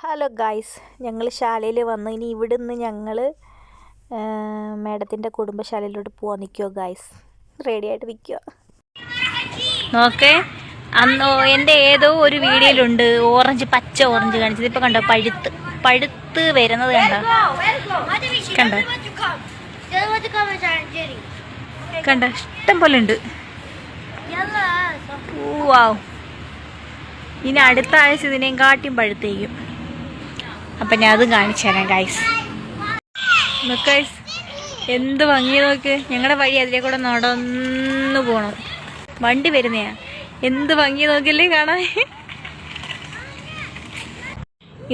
Hello guys ഞങ്ങൾ ശാലയിൽ വന്ന്. ഇനി ഇവിടുന്ന് ഞങ്ങൾ മേഡത്തിന്റെ കുടുംബശാലയിലോട്ട് പോകാൻ നിൽക്കുമോ ഗായ്സ് റെഡി ആയിട്ട് നിൽക്കുക നോക്കേ. അന്ന് എന്റെ ഏതോ ഒരു വീഡിയോയിലുണ്ട്. ഓറഞ്ച് പച്ച ഓറഞ്ച് കാണിച്ചത്. ഇപ്പം കണ്ടോ പഴുത്ത്. പഴുത്ത് വരുന്നത് കണ്ടോ? കണ്ടോ? കണ്ടോ? ഇഷ്ടം പോലെ ഉണ്ട്. ഇനി അടുത്ത ആഴ്ച ഇതിനെയും കാട്ടിയും പഴുത്തേക്കും. അപ്പം ഞാൻ അതും കാണിച്ചു തരാം ഗൈസ് എന്ത് ഭംഗി നോക്ക്. ഞങ്ങളുടെ വഴി അതിലെ കൂടെ നടന്നു പോണം. വണ്ടി വരുന്നയാ. എന്ത് ഭംഗി നോക്കില്ലേ കാണാൻ?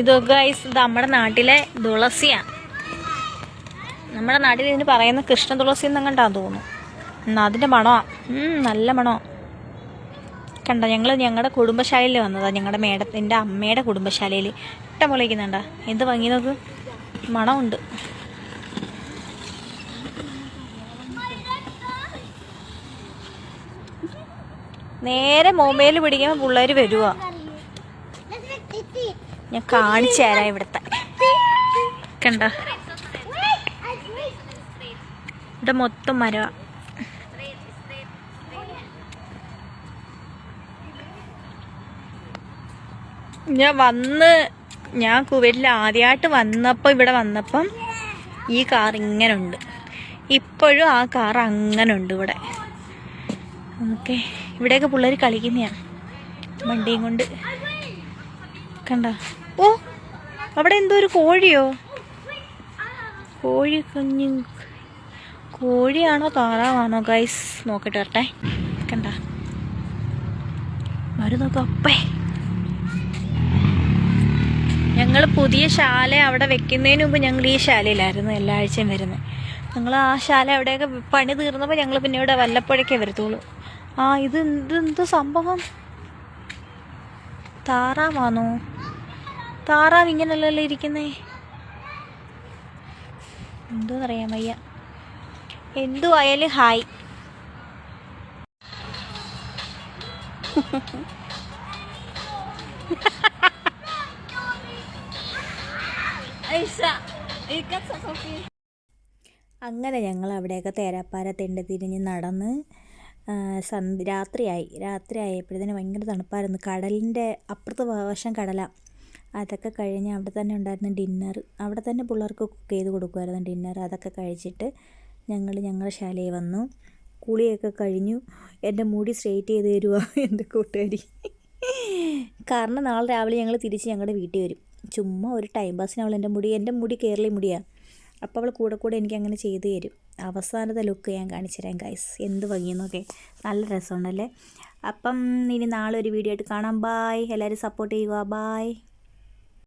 ഇതോ ഗൈസ് ഇത് നമ്മുടെ നാട്ടിലെ തുളസിയാണ് നമ്മുടെ നാട്ടിൽ ഇതിന് പറയുന്ന കൃഷ്ണ തുളസി എന്നങ്ങണ്ടാന്ന് തോന്നുന്നു. എന്നാ അതിന്റെ മണമാണ് നല്ല മണോ കണ്ട ഞങ്ങൾ ഞങ്ങളുടെ കുടുംബശാലയിൽ വന്നതാണ് ഞങ്ങളുടെ മേഡത്തിന്റെ അമ്മയുടെ കുടുംബശാലയിൽ ഇഷ്ടം പോലെ എന്ത് ഭംഗി നോക്ക്. മണമുണ്ട്. നേരെ മൊബൈൽ പിടിക്കുമ്പോൾ പിള്ളേർ വരുക ഞാൻ കാണിച്ചു തരാം ഇവിടുത്തെ. കണ്ട? ഇവിടെ മൊത്തം മരവാ. ഞാൻ വന്ന് ഞാൻ കുവൈറ്റിൽ ആദ്യമായിട്ട് വന്നപ്പോൾ ഇവിടെ വന്നപ്പം ഈ കാർ ഇങ്ങനെ ഉണ്ട് ഇപ്പോഴും ആ കാർ അങ്ങനെ ഉണ്ട് ഇവിടെ. ഓക്കെ ഇവിടെയൊക്കെ പിള്ളേർ കളിക്കുന്നതാണ് വണ്ടിയും കൊണ്ട്. കണ്ട? ഓ അവിടെ എന്തോ ഒരു കോഴിയോ? കോഴി കഞ്ഞി. കോഴിയാണോ താറാവാണോ? ഗൈസ് നോക്കട്ടെ വരട്ടെ. കണ്ട? മരുന്നൊക്കെ നോക്കാം. അപ്പേ. ഞങ്ങൾ പുതിയ ശാല അവിടെ വെക്കുന്നതിന് മുമ്പ് ഞങ്ങൾ ഈ ശാലയിലായിരുന്നു എല്ലാ ആഴ്ചയും വരുന്നത് ഞങ്ങൾ ആ ശാല അവിടെയൊക്കെ പണി തീർന്നപ്പോൾ ഞങ്ങൾ പിന്നെ ഇവിടെ വല്ലപ്പോഴേക്കേ വരത്തുള്ളൂ. ആ ഇത് എന്ത് എന്ത് സംഭവം? താറാവാണോ താറാവ് ഇങ്ങനല്ലല്ലോ ഇരിക്കുന്നേ? എന്തോ എന്തോന്നറിയാൻ വയ്യ എന്തു ആയാലും ഹായ്. അങ്ങനെ ഞങ്ങൾ അവിടെയൊക്കെ തേരാപ്പാര തെണ്ട് തിരിഞ്ഞ് നടന്ന് സന് രാത്രിയായി. രാത്രിയായപ്പോഴത്തേന് ഭയങ്കര തണുപ്പായിരുന്നു. കടലിന്റെ അപ്പുറത്തെ വശം കടല. അതൊക്കെ കഴിഞ്ഞ് അവിടെ തന്നെ ഉണ്ടായിരുന്ന ഡിന്നർ അവിടെ തന്നെ പിള്ളേർക്ക് കുക്ക് ചെയ്ത് കൊടുക്കുമായിരുന്നു ഡിന്നർ അതൊക്കെ കഴിച്ചിട്ട് ഞങ്ങൾ ഞങ്ങളുടെ ശാലയിൽ വന്നു. കുളിയൊക്കെ കഴിഞ്ഞു. എന്റെ മുടി സ്ട്രെയിറ്റ് ചെയ്ത് തരുവാ? എന്റെ കൂട്ടുകാരി കാരണം നാളെ രാവിലെ ഞങ്ങൾ തിരിച്ച് ഞങ്ങളുടെ വീട്ടിൽ വരും. ചുമ്മാ ഒരു ടൈം പാസിന് അവൾ എന്റെ മുടി എന്റെ മുടി കേരളി മുടിയാണ് അപ്പോൾ അവൾ കൂടെ കൂടെ എനിക്ക് അങ്ങനെ ചെയ്തു തരും. അവസാനത്തെ ലുക്ക് ഞാൻ കാണിച്ചു തരാം ഗൈസ് എന്ത് ഭംഗിയെന്നൊക്കെ നല്ല രസമുണ്ടല്ലേ അപ്പം ഇനി നാളെ ഒരു വീഡിയോ ആയിട്ട് കാണാം. ബായ് എല്ലാവരും സപ്പോർട്ട് ചെയ്യുക. ബായ്